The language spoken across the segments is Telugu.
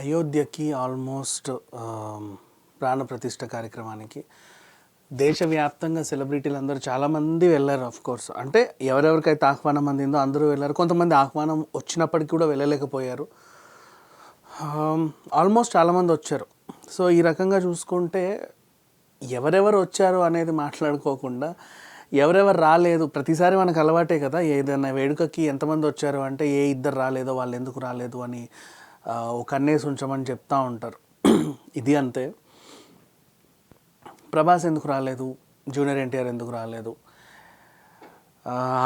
అయోధ్యకి ఆల్మోస్ట్ ప్రాణ ప్రతిష్ట కార్యక్రమానికి దేశవ్యాప్తంగా సెలబ్రిటీలు అందరూ చాలామంది వెళ్ళారు ఆఫ్ కోర్స్ అంటే ఎవరెవరికైతే ఆహ్వానం అందిందో అందరూ వెళ్ళారు. కొంతమంది ఆహ్వానం వచ్చినప్పటికీ కూడా వెళ్ళలేకపోయారు. ఆల్మోస్ట్ చాలామంది వచ్చారు. సో ఈ రకంగా చూసుకుంటే ఎవరెవరు వచ్చారు అనేది మాట్లాడుకోకుండా ఎవరెవరు రాలేదు ప్రతిసారి మనకు అలవాటే కదా ఏదైనా వేడుకకి ఎంతమంది వచ్చారు అంటే ఏ ఇద్దరు రాలేదో వాళ్ళు ఎందుకు రాలేదు అని ఒక అన్నేసి ఉంచమని చెప్తా ఉంటారు. ఇది అంతే. ప్రభాస్ ఎందుకు రాలేదు? జూనియర్ ఎన్టీఆర్ ఎందుకు రాలేదు?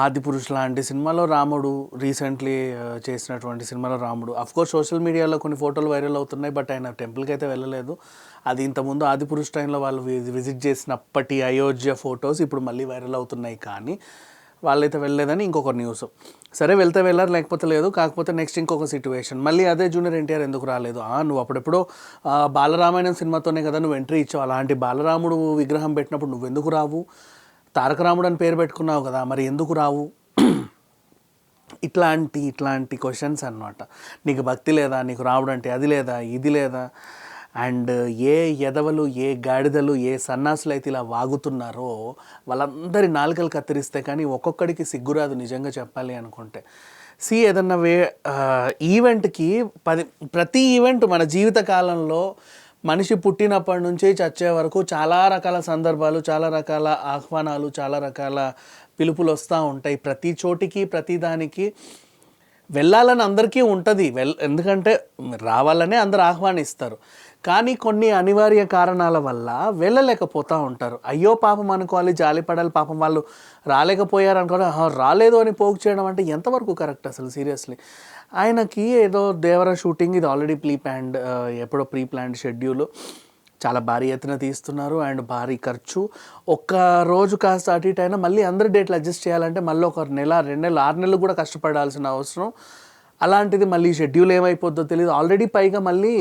ఆదిపురుష్ లాంటి సినిమాలో రాముడు రీసెంట్లీ చేసినటువంటి సినిమాలో రాముడు. అఫ్ కోర్స్ సోషల్ మీడియాలో కొన్ని ఫోటోలు వైరల్ అవుతున్నాయి బట్ ఆయన టెంపుల్కి అయితే వెళ్ళలేదు. అది ఇంతకుముందు ఆదిపురుష్ టైంలో వాళ్ళు వి- విజిట్ చేసినప్పటి అయోధ్య ఫొటోస్ ఇప్పుడు మళ్ళీ వైరల్ అవుతున్నాయి కానీ వాళ్ళైతే వెళ్ళలేదని ఇంకొక న్యూస్ సరే వెళ్తే వెళ్ళారు లేకపోతే లేదు కాకపోతే నెక్స్ట్ ఇంకొక సిచ్యువేషన్ మళ్ళీ అదే జూనియర్ ఎన్టీఆర్ ఎందుకు రాలేదు? ఆ, నువ్వు అప్పుడెప్పుడో బాలరామాయణం సినిమాతోనే కదా నువ్వు ఎంట్రీ ఇచ్చావు. అలాంటి బాలరాముడు విగ్రహం పెట్టినప్పుడు నువ్వు ఎందుకు రావు? తారకరాముడు అని పేరు పెట్టుకున్నావు కదా మరి ఎందుకు రావు? ఇట్లాంటి ఇట్లాంటి క్వశ్చన్స్ అన్నమాట. నీకు భక్తి లేదా? నీకు రావడం అంటే అది లేదా? ఇది లేదా? అండ్ ఏ ఎదవలు ఏ గాడిదలు ఏ సన్నాసులు అయితే ఇలా వాగుతున్నారో వాళ్ళందరి నాలుకలు కత్తిరిస్తే కానీ ఒక్కొక్కడికి సిగ్గురాదు నిజంగా చెప్పాలి అనుకుంటే. సి ఏదన్నా వే ఈవెంట్కి పది ప్రతి ఈవెంట్ మన జీవిత కాలంలో మనిషి పుట్టినప్పటి నుంచి చచ్చే వరకు చాలా రకాల సందర్భాలు చాలా రకాల ఆహ్వానాలు చాలా రకాల పిలుపులు వస్తూ ఉంటాయి. ప్రతి చోటికి ప్రతి దానికి వెళ్ళాలని అందరికీ ఉంటుంది. వెల్ ఎందుకంటే రావాలనే అందరు ఆహ్వానిస్తారు. కానీ కొన్ని అనివార్య కారణాల వల్ల వెళ్ళలేకపోతూ ఉంటారు. అయ్యో పాపం అనుకోవాలి జాలిపడాలి పాపం వాళ్ళు రాలేకపోయారు అనుకోవాలి రాలేదు అని పోగు చేయడం అంటే ఎంతవరకు కరెక్ట్ అసలు సీరియస్లీ? ఆయనకి ఏదో దేవర షూటింగ్ ఇది ఆల్రెడీ ప్రీ ప్లాన్డ్ ఎప్పుడో ప్రీ ప్లాన్డ్ షెడ్యూల్. చాలా భారీ ఎత్తున తీస్తున్నారు అండ్ భారీ ఖర్చు. ఒక్క రోజు కాస్త అటు ఇటు అయినా మళ్ళీ అందరి డేట్లు అడ్జస్ట్ చేయాలంటే మళ్ళీ ఒక నెల రెండు నెలలు ఆరు నెలలు కూడా కష్టపడాల్సిన అవసరం. అలాంటిది మళ్ళీ షెడ్యూల్ ఏమైపోద్దో తెలియదు ఆల్రెడీ పైగా మళ్ళీ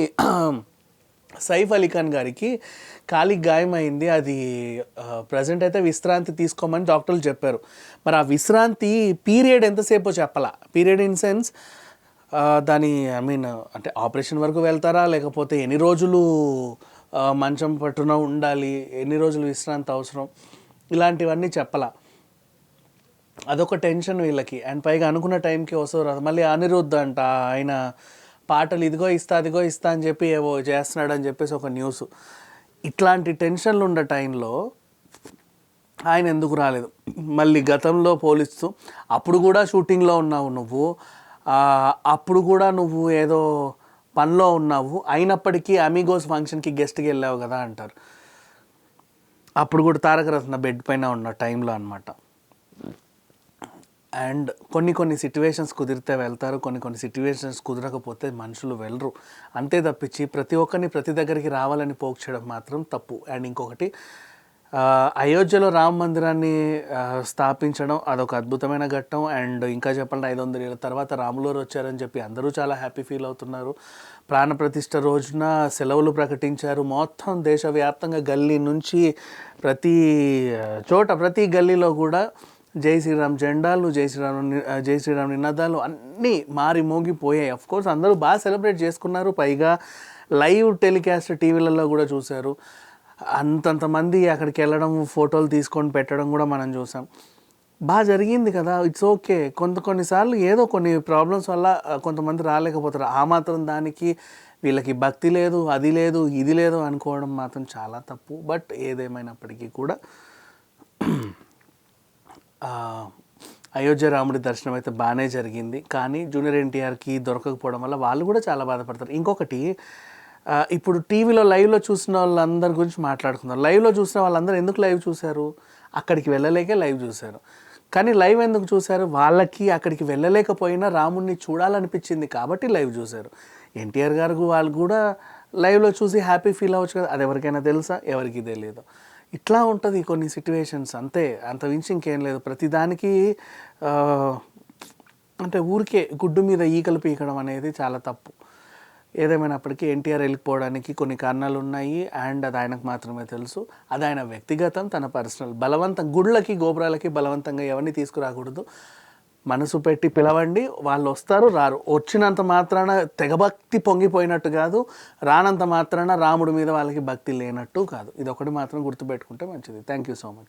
సైఫ్ అలీ ఖాన్ గారికి కాలికి గాయమైంది. అది ప్రజెంట్ అయితే విశ్రాంతి తీసుకోమని డాక్టర్లు చెప్పారు. మరి ఆ విశ్రాంతి పీరియడ్ ఎంతసేపో చెప్పాలా? పీరియడ్ ఇన్ సెన్స్ దాని ఐ మీన్ అంటే ఆపరేషన్ వరకు వెళ్తారా? లేకపోతే ఎన్ని రోజులు మంచం పట్టున ఉండాలి? ఎన్ని రోజులు విశ్రాంతి అవసరం? ఇలాంటివన్నీ చెప్పాలా? అదొక టెన్షన్ వీళ్ళకి. అండ్ పైగా అనుకున్న టైంకి వస్తారు మళ్ళీ అనిరుద్ధ్ అంట ఆయన పాటలు ఇదిగో ఇస్తా అదిగో ఇస్తా అని చెప్పి ఏవో చేస్తున్నాడు అని చెప్పేసి ఒక న్యూస్. ఇట్లాంటి టెన్షన్లు ఉన్న టైంలో ఆయన ఎందుకు రాలేదు? మళ్ళీ గతంలో పోలిస్తూ అప్పుడు కూడా షూటింగ్లో ఉన్నావు నువ్వు. అప్పుడు కూడా నువ్వు ఏదో పనిలో ఉన్నావు. అయినప్పటికీ అమిగోస్ ఫంక్షన్కి గెస్ట్కి వెళ్ళావు కదా అంటారు. అప్పుడు కూడా తారక రత్న బెడ్ పైన ఉన్న టైంలో అనమాట అండ్ కొన్ని కొన్ని సిట్యువేషన్స్ కుదిరితే వెళ్తారు కొన్ని కొన్ని సిట్యువేషన్స్ కుదరకపోతే మనుషులు వెళ్ళరు. అంతే తప్పించి ప్రతి ఒక్కరిని ప్రతి దగ్గరికి రావాలని పోక్చడం మాత్రం తప్పు. అండ్ ఇంకొకటి అయోధ్యలో రామ మందిరాన్ని స్థాపించడం అదొక అద్భుతమైన ఘట్టం. అండ్ ఇంకా చెప్పాలంటే ఐదు వందల ఏళ్ళ తర్వాత రాములూరు వచ్చారని చెప్పి అందరూ చాలా హ్యాపీ ఫీల్ అవుతున్నారు. ప్రాణప్రతిష్ఠ రోజున సెలవులు ప్రకటించారు. మొత్తం దేశవ్యాప్తంగా గల్లీ నుంచి ప్రతి చోట ప్రతి గల్లీలో కూడా జై శ్రీరామ్ జెండాలు జై శ్రీరామ్ జై శ్రీరామ్ నినాదాలు అన్నీ మారి మోగిపోయాయి. అఫ్ కోర్స్ అందరూ బాగా సెలబ్రేట్ చేసుకున్నారు. పైగా లైవ్ టెలికాస్ట్ టీవీలలో కూడా చూశారు. అంతంత మంది అక్కడికి వెళ్ళడం ఫోటోలు తీసుకొని పెట్టడం కూడా మనం చూసాం. బాగా జరిగింది కదా. ఇట్స్ ఓకే కొంత కొన్నిసార్లు ఏదో కొన్ని ప్రాబ్లమ్స్ వల్ల కొంతమంది రాలేకపోతారు. ఆ మాత్రం దానికి వీళ్ళకి భక్తి లేదు అది లేదు ఇది లేదు అనుకోవడం మాత్రం చాలా తప్పు. బట్ ఏదేమైనప్పటికీ కూడా అయోధ్య రాముడి దర్శనం అయితే బాగానే జరిగింది. కానీ జూనియర్ ఎన్టీఆర్కి దొరకకపోవడం వల్ల వాళ్ళు కూడా చాలా బాధపడతారు. ఇంకొకటి ఇప్పుడు టీవీలో లైవ్లో చూసిన వాళ్ళందరి గురించి మాట్లాడుకున్నారు లైవ్లో చూసిన వాళ్ళందరూ ఎందుకు లైవ్ చూశారు? అక్కడికి వెళ్ళలేకే లైవ్ చూశారు. కానీ లైవ్ ఎందుకు చూశారు? వాళ్ళకి అక్కడికి వెళ్ళలేకపోయినా రాముడిని చూడాలనిపించింది కాబట్టి లైవ్ చూశారు. ఎన్టీఆర్ గారు వాళ్ళు కూడా లైవ్లో చూసి హ్యాపీ ఫీల్ అవ్వచ్చు కదా. అది ఎవరికైనా తెలుసా? ఎవరికి తెలియదు ఇట్లా ఉంటుంది కొన్ని సిట్యువేషన్స్ అంతే అంత మించి ఇంకేం లేదు. ప్రతిదానికి అంటే ఊరికే గుడ్డు మీద ఈకలు పీకడం అనేది చాలా తప్పు. ఏదేమైనప్పటికీ ఎన్టీఆర్ వెళ్ళిపోవడానికి కొన్ని కారణాలు ఉన్నాయి. అండ్ అది ఆయనకు మాత్రమే తెలుసు. అది ఆయన వ్యక్తిగతం తన పర్సనల్. బలవంతం గుళ్ళకి గోపురాలకి బలవంతంగా ఎవరిని తీసుకురాకూడదు. మనసు పెట్టి పిలవండి వాళ్ళు వస్తారు రారు. వచ్చినంత మాత్రాన తెగభక్తి పొంగిపోయినట్టు కాదు రానంత మాత్రాన రాముడి మీద వాళ్ళకి భక్తి లేనట్టు కాదు. ఇది ఒకటి మాత్రం గుర్తుపెట్టుకుంటే మంచిది. Thank you so much